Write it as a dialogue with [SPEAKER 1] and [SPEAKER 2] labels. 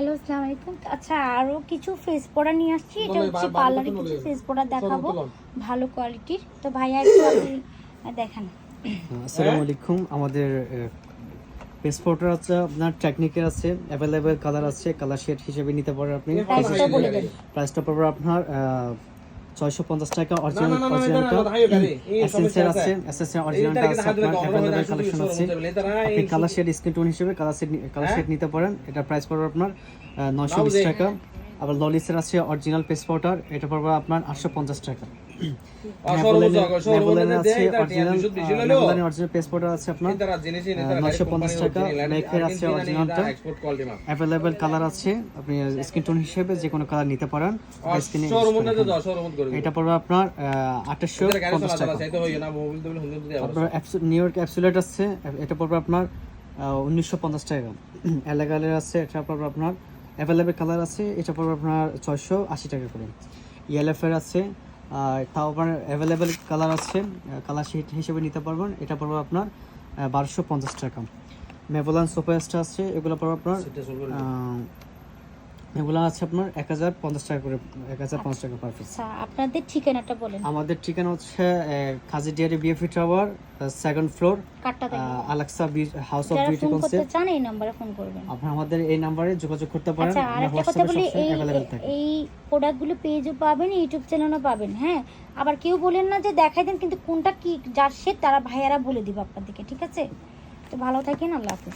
[SPEAKER 1] Hello আসসালামু আলাইকুম আচ্ছা আরও কিছু ফেস পড়া নিয়ে আসছি। এটা হচ্ছে পার্লারে কিছু ফেস পড়া দেখাবো। ভালো কোয়ালিটির তো ভাইয়া একটু আপনি দেখান।
[SPEAKER 2] আসসালামু আলাইকুম। আমাদের পেসপোর্টার আছে আপনার টেকনিকের আছে অ্যাভেলেবেল কালার আছে কালার শেড হিসেবে নিতে পারেন আপনি।
[SPEAKER 1] প্রাইসটা বলে দেন।
[SPEAKER 2] প্রাইসটা পড়বে আপনার ছয়শো পঞ্চাশ টাকা অরিজিনাল অরিজিনালটা এসেন্সের আছে
[SPEAKER 3] আছে।
[SPEAKER 2] এসেন্সের অরিজিনালটা আছে। আপনার অ্যাভেলেবেল কালেকশন আছে আপনি কালার শেড স্ক্রিন টোন হিসেবে কালার শেড কালার শেড নিতে পারেন। এটা প্রাইস পড়বে আপনার নয়শো বিশ টাকা। আবার ললিসের আছে অরিজিনাল এটা পড়বে আপনার আটশো পঞ্চাশ টাকা। কালার আছে আপনি স্কিন টোন হিসেবে যে কোনো কালার নিতে পারেন। এটা পড়বে আপনার আঠাশশো পঞ্চাশ টাকা। আপনার নিউ ইয়র্ক অ্যাপসুলেট আছে এটা পড়বে আপনার উনিশশো পঞ্চাশ টাকা। আছে এটা পড়বে আপনার অ্যাভেলেবেল কালার আছে এটা পড়বে আপনার ছয়শো আশি টাকা করে। ইএলএফের আছে তাও আপনার অ্যাভেলেবেল কালার আছে কালার শিট হিসেবে নিতে পারবেন। এটা পড়বে আপনার বারোশো পঞ্চাশ টাকা। মেভোলান সোফা আছে এগুলো পড়বে আপনার এগুলো আছে আপনার এক হাজার পঞ্চাশ টাকা করে এক হাজার পঞ্চাশ টাকা পার পিস
[SPEAKER 1] আচ্ছা আপনাদের ঠিকানাটা বলেন।
[SPEAKER 2] আমাদের ঠিকানা হচ্ছে কাজী ডিয়ারি বিএফি টাওয়ার সেকেন্ড ফ্লোর আলাক্সা হাউস অফ বিউটি কনসেপ্ট
[SPEAKER 1] চান এই নাম্বারে ফোন করবেন।
[SPEAKER 2] আমাদের এই নাম্বারে যোগাযোগ করতে পারেন।
[SPEAKER 1] আচ্ছা আর একটা কথা বলি এই এই প্রোডাক্টগুলো পেজও পাবেন ইউটিউব চ্যানেলও পাবেন হ্যাঁ? আবার কেউ বলেন না যে দেখাই দেন কিন্তু কোনটা কি যার সে তারা ভাইয়ারা বলে দিব আপনাদেরকে ঠিক আছে? তো ভালো থাকেন আল্লাহ হাফিজ।